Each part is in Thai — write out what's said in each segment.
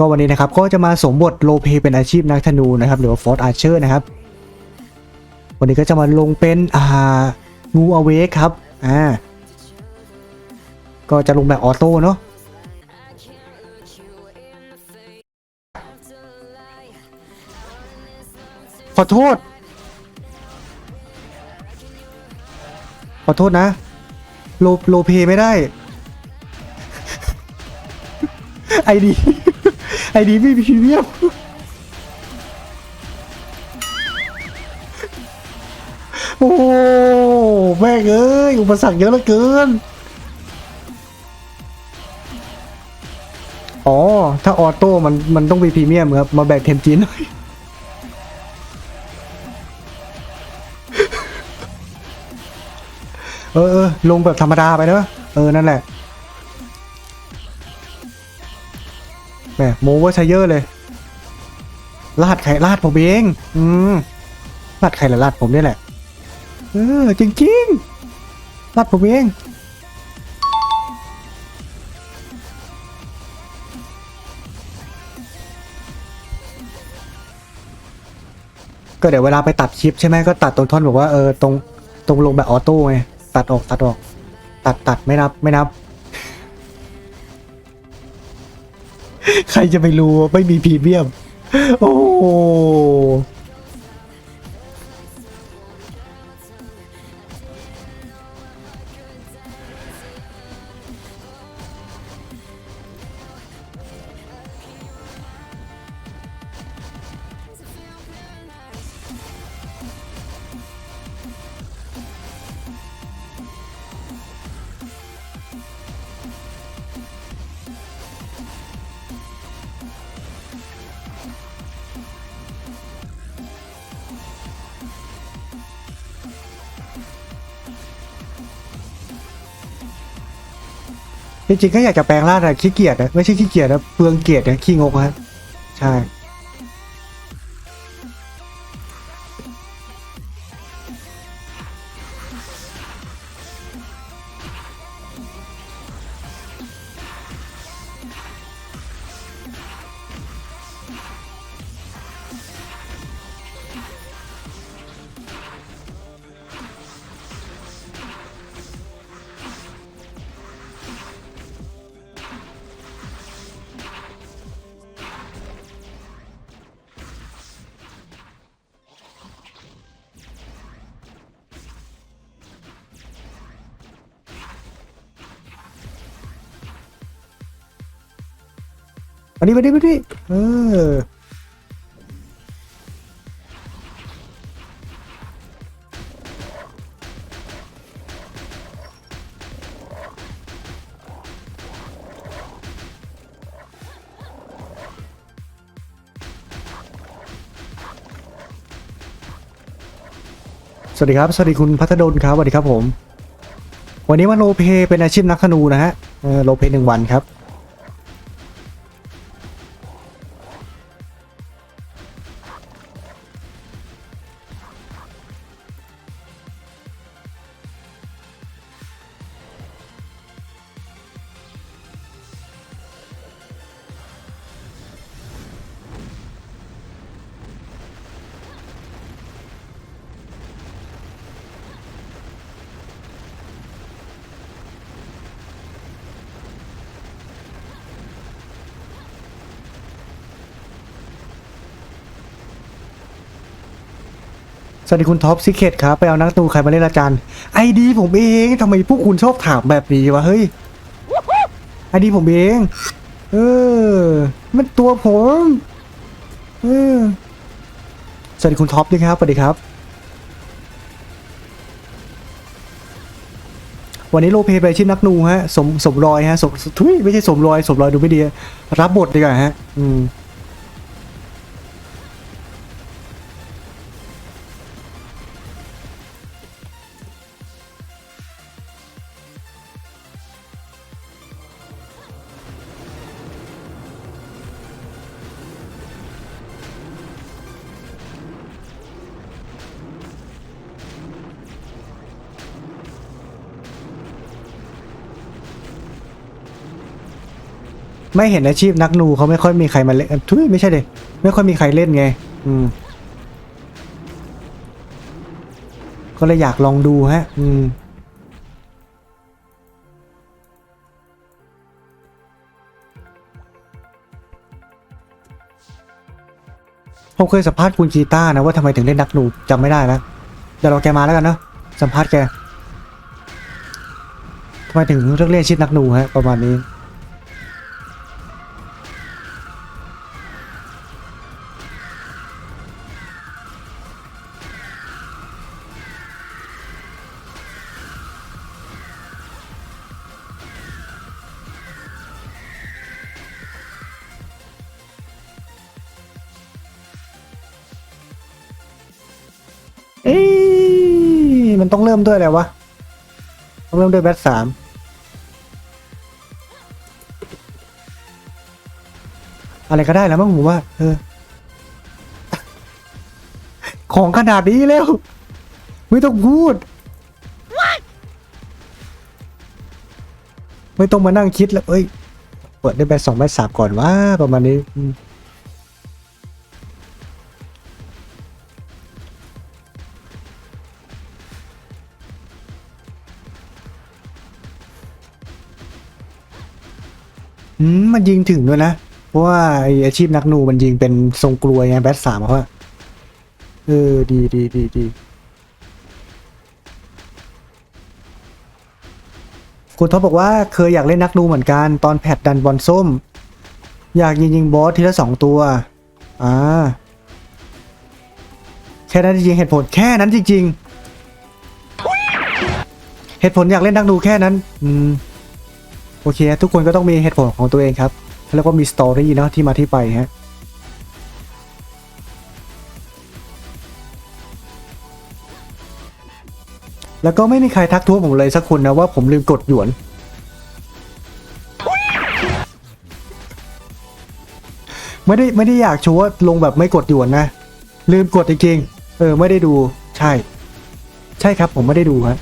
ก็วันนี้นะครับก็จะมาสมบทโลเพเป็นอาชีพนักธนูนะครับหรือว่าฟอร์ a อาร์เชอร์นะครับ วันนี้ก็จะมาลงเป็นอ่างูอเวกครับอ่าก็จะลงแบบออโต้เนาะขอโทษ ขอโทษนะ โลโลเพไม่ได้ ไอดี ไอดีไม่มีพรีเมียมโอ้แม่เอ้ยอุปสรรคเยอะเหลือเกิน อ๋อ ถ้าออโต้มันมันต้องมีพรีเมียมครับ มาแบกเทมจีนหน่อยเออลงแบบธรรมดาไปเนอะเออ นั่นแหละ แหมโมเวอร์ชเยอร์เลย ลาดไข่ลาดผมเอง อืมลาดไข่หรือลาดผมนี่แหละ เออ จริงๆลาดผมเอง ก็เดี๋ยวเวลาไปตัดคลิปใช่ไหมก็ตัดตรงท่อนบอกว่าเออตรงตรงลงแบบออโต้ไงตัดออกตัดออก ตัดตัดไม่นับไม่นับ ใครจะไปรู้ไม่มีพรีเมียม โอ้ จริงๆก็อยากจะแปลงร่างแต่ขี้เกียจนะไม่ใช่ขี้เกียจนะเปลืองเกียรตินะขี้งกฮะใช่ อันนี้มาดิมาดิเออสวัสดีครับ สวัสดีคุณพัฒดลครับ สวัสดีครับผม วันนี้มาโลเพเป็นอาชีพนักธนูนะฮะโลเพหนึ่งวันครับ สวัสดีคุณท็อปซิเคตครับ ไปเอานักตูใครมาเล่นอาจารย์ไอดีผมเองทำไมพวกคุณชอบถามแบบนี้วะเฮ้ยไอดีผมเอง เออ มันตัวผมเออสวัสดีคุณท็อปด้วยครับสวัสดีครับ วันนี้โลเพไปชื่อนักนูฮะ สมสมรอยฮะสมทุยไม่ใช่สมรอย สมรอยดูไม่ดี รับบทดีกว่าฮะ อืม ไม่เห็นอาชีพนักนูเขาไม่ค่อยมีใครมาเล่นทุยไม่ใช่เลยไม่ค่อยมีใครเล่นไง อืม ก็เลยอยากลองดูฮะ อืมผมเคยสัมภาษณ์คุณจีต้านะว่าทำไมถึงเล่นนักหนูจำไม่ได้แล้วเดี๋ยวเราแกมาแล้วกันเนาะสัมภาษณ์แกทำไมถึงเลือกเล่นชิดนักหนูฮะประมาณนี้ มันต้องเริ่มด้วยอะไรวะต้องเริ่มด้วยแบทสามอะไรก็ได้แล้วมั้งผมว่า เออ ของขนาดนี้แล้วไม่ต้องพูด ไม่ต้องมานั่งคิดแล้ว เอ้ย เปิดได้แบทสองแบทสามก่อนว่าประมาณนี้ อืมมันยิงถึงด้วยนะ เพราะว่าไออาชีพนักหนูมันยิงเป็นทรงกลวยไงแบทสามเพราะว่าเออดีดีดีดีคุณท็อปบอกว่าเคยอยากเล่นนักนูเหมือนกันตอนแพทดันบอลส้ม อยากยิงยิงบอสทีละสองตัว อ่า แค่นั้นจริงเหตุผลแค่นั้นจริง ๆ เหตุผลอยากเล่นนักนูแค่นั้น อืม โอเค ทุกคนก็ต้องมีเหตุผลของตัวเองครับ แล้วก็มีสตอรี่เนาะที่มาที่ไปฮะแล้วก็ไม่มีใครทักท้วงผมเลยสักคนนะว่าผมลืมกดหยวน ไม่ได้ไม่ได้อยากโชว์ว่าลงแบบไม่กดหยวนนะ ลืมกดจริงๆเออ ไม่ได้ดูใช่ ใช่ครับผมไม่ได้ดูครับ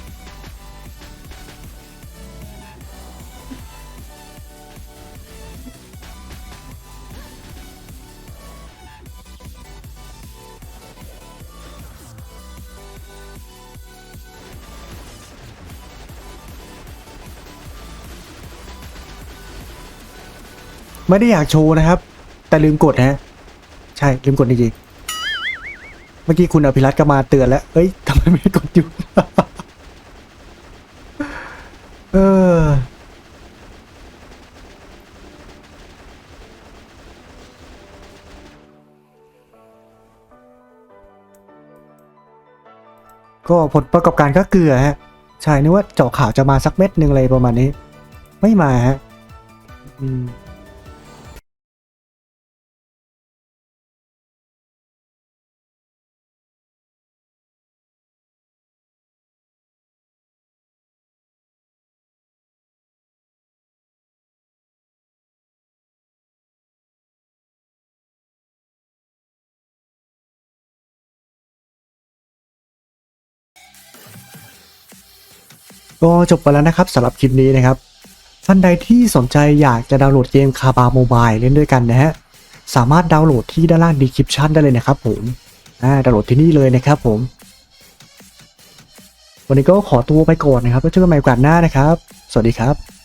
ไม่ได้อยากโชว์นะครับ แต่ลืมกดนะฮะ ใช่ลืมกดจริงๆเมื่อกี้คุณอภิรัตน์ก็มาเตือนแล้ว เอ้ยทำไมไม่กดอยู่เออก็ผลประกอบการก็เกลือฮะ ใช่นึกว่าเจาะข่าวจะมาสักเม็ดหนึ่งอะไรประมาณนี้ ไม่มาฮะ อืม ก็จบไปแล้วนะครับสำหรับคลิปนี้นะครับท่านใดที่สนใจอยากจะดาวน์โหลดเกมคาบาโมบายเล่นด้วยกันนะฮะสามารถดาวน์โหลดที่ด้านล่างดีคริปชันได้เลยนะครับผมดาวน์โหลดที่นี่เลยนะครับผม วันนี้ก็ขอตัวไปก่อนนะครับแล้วเจอกันใหม่โอกาสหน้านะครับ สวัสดีครับ